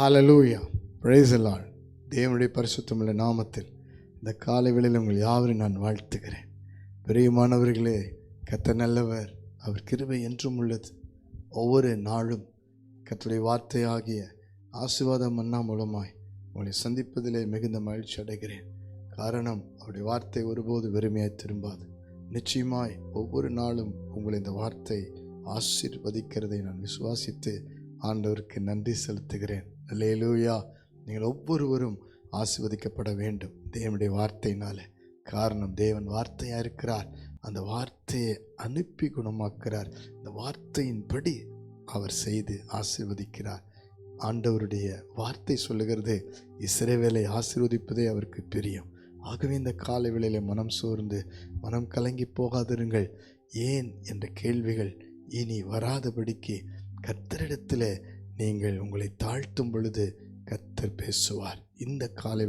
ஹாலலூயா praise தேவனுடைய பரிசுத்தமுள்ள நாமத்தில் இந்த காலை வேளையில் உங்கள் யாவரையும் நான் வாழ்த்துகிறேன். பிரியமானவர்களே கத்த நல்லவர் அவர் கிருபை என்றும் உள்ளது. ஒவ்வொரு நாளும் கத்துடைய வார்த்தையாகிய ஆசீர்வாதம் மன்னா மூலமாய் உங்களை சந்திப்பதிலே மிகுந்த மகிழ்ச்சி அடைகிறேன். காரணம் அவருடைய வார்த்தை ஒருபோது வெறுமையாய் திரும்பாது. நிச்சயமாய் ஒவ்வொரு நாளும் உங்களை இந்த வார்த்தை ஆசிர்வதிக்கிறதை நான் விசுவாசித்து ஆண்டவருக்கு நன்றி செலுத்துகிறேன். லேலூயா நீங்கள் ஒவ்வொருவரும் ஆசிர்வதிக்கப்பட வேண்டும். தேவனுடைய வார்த்தையினால். காரணம் தேவன் வார்த்தையாக இருக்கிறார். அந்த வார்த்தையை அனுப்பி குணமாக்குறார் அந்த வார்த்தையின்படி அவர் செய்து ஆசிர்வதிக்கிறார். ஆண்டவருடைய வார்த்தை சொல்லுகிறது இசைவேலை ஆசிர்வதிப்பதே அவருக்கு பிரியம். ஆகவே இந்த காலை வேளையில் மனம் சோர்ந்து மனம் கலங்கி போகாதிருங்கள். ஏன்? என்ற கேள்விகள் இனி வராதபடிக்கு கர்த்தரிடத்தில் நீங்கள் உங்களை தாழ்த்தும் பொழுது கர்த்தர் பேசுவார். இந்த காலை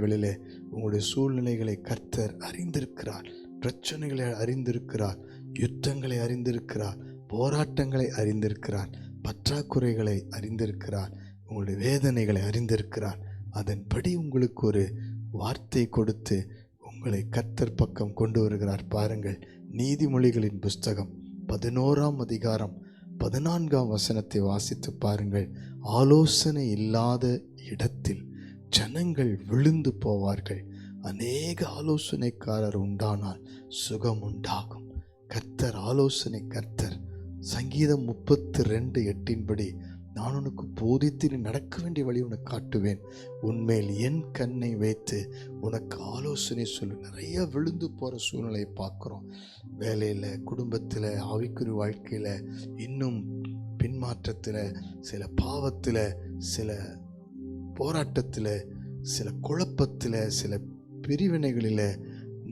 உங்களுடைய சூழ்நிலைகளை கர்த்தர் அறிந்திருக்கிறார். பிரச்சனைகளை அறிந்திருக்கிறார். யுத்தங்களை அறிந்திருக்கிறார். போராட்டங்களை அறிந்திருக்கிறார். பற்றாக்குறைகளை அறிந்திருக்கிறார். உங்களுடைய வேதனைகளை அறிந்திருக்கிறார். அதன்படி உங்களுக்கு ஒரு வார்த்தை கொடுத்து உங்களை கர்த்தர் பக்கம் கொண்டு வருகிறார். பாருங்கள் நீதிமொழிகளின் புஸ்தகம் பதினோராம் அதிகாரம் பதினான்காம் வசனத்தை வாசித்து பாருங்கள். ஆலோசனை இல்லாத இடத்தில் ஜனங்கள் விழுந்து போவார்கள். அநேக ஆலோசனைக்காரர் உண்டானால் சுகம் உண்டாகும். கர்த்தர் ஆலோசனை கர்த்தர். சங்கீதம் முப்பத்தி ரெண்டு எட்டின்படி நான் உனக்கு போதித்து நீ நடக்க வேண்டிய வழி உனக்கு காட்டுவேன். உன்மேல் என் கண்ணை வைத்து உனக்கு ஆலோசனை சொல்லு நிறைய விழுந்து போகிற சூழ்நிலையை பார்க்குறோம். வேலையில் குடும்பத்தில் ஆவிக்குறி வாழ்க்கையில் இன்னும் பின்மாற்றத்தில் சில பாவத்தில் சில போராட்டத்தில் சில குழப்பத்தில் சில பிரிவினைகளில்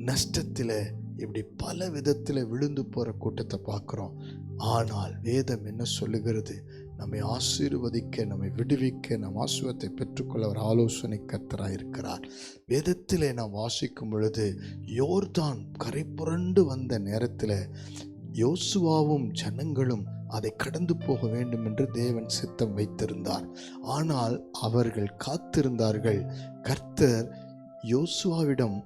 நஷ்டத்தில் இப்படி பல விதத்தில் விழுந்து போகிற கூட்டத்தை பார்க்குறோம். ஆனால் வேதம் என்ன சொல்லுகிறது? நம்மை ஆசீர்வதிக்க நம்மை விடுவிக்க நம் ஆசுவத்தை பெற்றுக்கொள்ள அவர் ஆலோசனை கர்த்தராக இருக்கிறார் வேதத்திலே நாம் வாசிக்கும் பொழுது யோர்தான் கரை புரண்டு வந்த நேரத்தில் யோசுவாவும் ஜனங்களும் அதை கடந்து போக வேண்டும் என்று தேவன் சித்தம் வைத்திருந்தார். ஆனால் அவர்கள் காத்திருந்தார்கள். கர்த்தர் யோசுவாவிடம்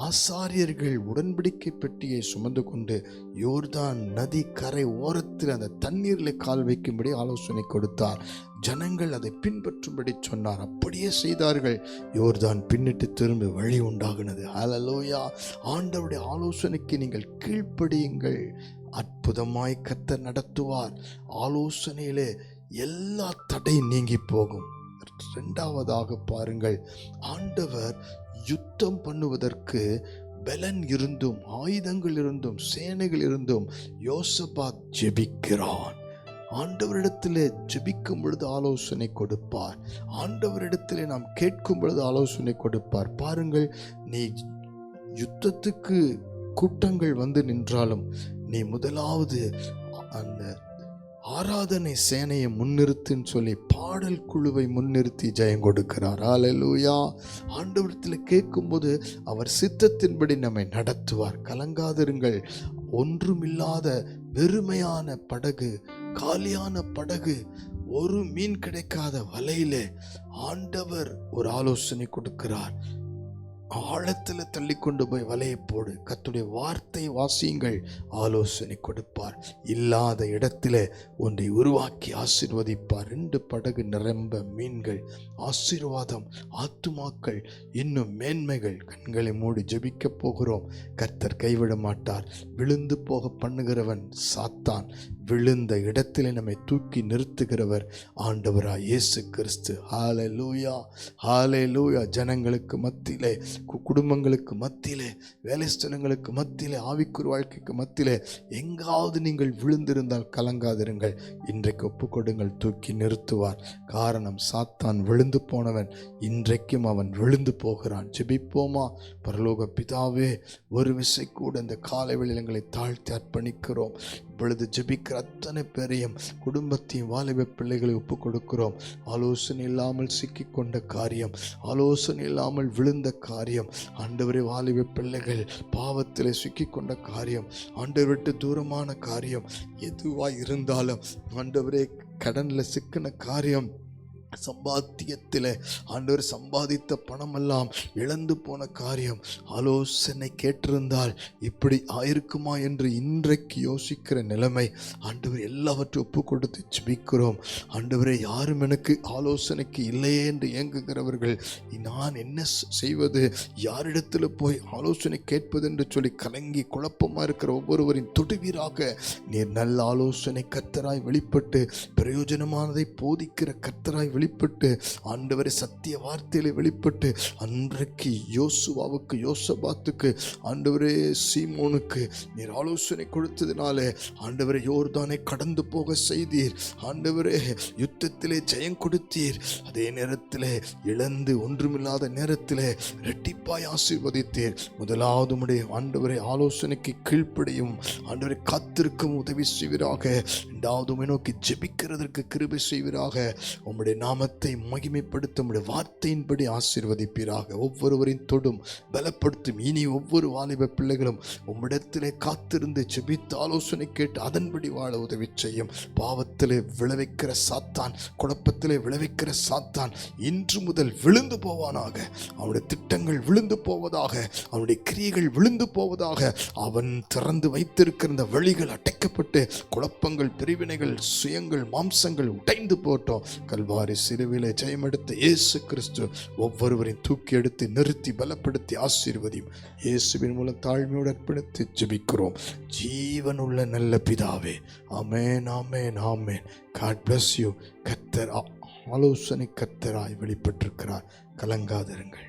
ஆசாரியர்கள் உடன்படிக்கை பெட்டியை சுமந்து கொண்டு யோர்தான் நதி கரை ஓரத்தில் அந்த தண்ணீரில் கால் வைக்கும்படி ஆலோசனை கொடுத்தார். ஜனங்கள் அதை பின்பற்றும்படி சொன்னார். அப்படியே செய்தார்கள். யோர்தான் பின்னிட்டு திரும்ப வழி உண்டாகினது. அலலோயா ஆண்டவருடைய ஆலோசனைக்கு நீங்கள் கீழ்ப்படியுங்கள். அற்புதமாய் கத்த நடத்துவார். ஆலோசனையிலே எல்லா தடை நீங்கி போகும். ரெண்டாவதாக பாருங்கள். ஆண்டவர் யுத்தம் பண்ணுவதற்கு பலன் இருந்தும் ஆயுதங்கள் இருந்தும் சேனைகள் இருந்தும் யோசபாத் ஜெபிக்கிறான். ஆண்டவரிடத்தில் ஜெபிக்கும் பொழுது ஆலோசனை கொடுப்பார். ஆண்டவரிடத்தில் நாம் கேட்கும் பொழுது ஆலோசனை கொடுப்பார். பாருங்கள் நீ யுத்தத்துக்கு கூட்டங்கள் வந்து நின்றாலும் நீ முதலாவது அந்த ஆராதனை சேனையை முன்னிறுத்துன்னு சொல்லி பாடல் குழுவை முன்னிறுத்தி ஜெயம் கொடுக்கிறார். ஆலலூயா ஆண்டவரத்தில் கேட்கும்போது அவர் சித்தத்தின்படி நம்மை நடத்துவார். கலங்காதிருங்கள். ஒன்றுமில்லாத வெறுமையான படகு காலியான படகு ஒரு மீன் கிடைக்காத வலையிலே ஆண்டவர் ஒரு ஆலோசனை கொடுக்கிறார். ஆழத்தில் தள்ளி கொண்டு போய் வலையை போடு. கத்துடைய வார்த்தை வாசியுங்கள். ஆலோசனை கொடுப்பார். இல்லாத இடத்துல ஒன்றை உருவாக்கி ஆசிர்வதிப்பார். ரெண்டு படகு நிரம்ப மீன்கள் ஆசீர்வாதம் ஆத்துமாக்கள் இன்னும் மேன்மைகள். கண்களை மூடி ஜெபிக்கப் போகிறோம். கர்த்தர் கைவிட மாட்டார் விழுந்து போக பண்ணுகிறவன் சாத்தான். விழுந்த இடத்திலே நம்மை தூக்கி நிறுத்துகிறவர் ஆண்டவராய் இயேசு கிறிஸ்து. ஹாலே லூயா ஹாலே லூயா ஜனங்களுக்கு மத்தியிலே கு- குடும்பங்களுக்கு மத்தியிலே வேலைஸ்தலங்களுக்கு மத்தியிலே ஆவிக்குறு வாழ்க்கைக்கு மத்தியிலே எங்காவது நீங்கள் விழுந்திருந்தால் கலங்காதிருங்கள். இன்றைக்கு ஒப்புக்கொடுங்கள் தூக்கி நிறுத்துவார். காரணம் சாத்தான் விழுந்து போனவன் இன்றைக்கும் அவன் விழுந்து போகிறான். ஜெபிப்போமா? பரலோக பிதாவே ஒரு விசை கூட இந்த காலை வெளிலங்களை தாழ்த்தி அர்ப்பணிக்கிறோம். இப்பொழுது ஜெபிக்கிற அத்தனை பேரையும் குடும்பத்தையும் வாலிப பிள்ளைகளை ஒப்புக் கொடுக்கிறோம் ஆலோசனை இல்லாமல் சிக்கிக்கொண்ட காரியம் ஆலோசனை இல்லாமல் விழுந்த காரியம் ஆண்டவரை வாலிப பிள்ளைகள் பாவத்தில் சிக்கிக்கொண்ட காரியம் ஆண்டவர் விட்டு தூரமான காரியம் எதுவாக இருந்தாலும் ஆண்டவரே கடனில் சிக்கின காரியம். சம்பாத்தியத்தில் ஆண்டவர் சம்பாதித்த பணமெல்லாம் இழந்து போன காரியம். ஆலோசனை கேட்டிருந்தால் இப்படி ஆயிருக்குமா என்று இன்றைக்கு யோசிக்கிற நிலைமை. ஆண்டவர் எல்லாவற்றையும் ஒப்பு கொடுத்து ஜெபிக்கிறோம். ஆண்டவரே யாரும் எனக்கு ஆலோசனைக்கு இல்லையே என்று இயங்குகிறவர்கள் நான் என்ன செய்வது? யாரிடத்தில் போய் ஆலோசனை கேட்பது என்று சொல்லி கலங்கி குழப்பமாக இருக்கிற ஒவ்வொருவரின் தொடுவீராக நீர் நல்ல ஆலோசனை கத்தராய் வெளிப்பட்டு பிரயோஜனமானதை போதிக்கிற கத்தராய் வெளிப்பட்டு ஆண்டவரை சத்திய வார்த்தையில் வெளிப்பட்டு அன்றைக்கு யோசுவாவுக்கு யோசபாத்துக்கு ஆண்டவரே சீமோனுக்கு நீர் ஆலோசனை கொடுத்ததுனால ஆண்டவரை யோர்தானை கடந்து போக செய்தீர். ஆண்டவரே யுத்தத்திலே ஜெயம் கொடுத்தீர். அதே நேரத்தில் இழந்து ஒன்றுமில்லாத நேரத்தில் ரெட்டிப்பாய் ஆசீர்வதித்தீர். முதலாவது முடிய ஆண்டவரை ஆலோசனைக்கு கீழ்ப்படியும் ஆண்டவரை காத்திருக்கும் உதவி செய்வீராக. இரண்டாவது நோக்கி ஜெபிக்கிறதற்கு கிருபை செய்வீராக. உம்முடைய நாமத்தை மகிமைப்படுத்த வார்த்தையின்படி ஆசீர்வதிப்பீராக. ஒவ்வொருவரின் தொடும் பலப்படுத்தும் இனி ஒவ்வொரு வாலிப பிள்ளைகளும் உம்மிடத்திலே காத்திருந்து ஜெபித்து ஆலோசனை கேட்டு அதன்படி வாழ உதவி செய்யும். பாவத்திலே விளைவிக்கிற சாத்தான் குழப்பத்திலே விளைவிக்கிற சாத்தான் இன்று முதல் விழுந்து போவானாக. அவனுடைய திட்டங்கள் விழுந்து போவதாக அவனுடைய கிரியைகள் விழுந்து போவதாக அவன் திறந்து வைத்திருக்கிற இந்த வழிகள் அடைக்கப்பட்டு குழப்பங்கள் பிரிவினைகள் சுயங்கள் மாம்சங்கள் உடைந்து போட்டோம். கல்வாரி சிறுவிலே ஜெயமெடுத்த இயேசு கிறிஸ்து ஒவ்வொருவரையும் தூக்கி எடுத்து நிறுத்தி பலப்படுத்தி ஆசீர்வதியும். இயேசுவின் மூலம் தாழ்மையோடு அர்ப்பணித்து ஜெபிக்கிறோம். ஜீவனுள்ள நல்ல பிதாவே ஆமென் ஆமேன் ஆமேன். காட் பிளஸ் யூ கத்தர் ஆலோசனை கத்தராய் வெளிப்பட்டிருக்கிறார். கலங்காதிருங்கள்.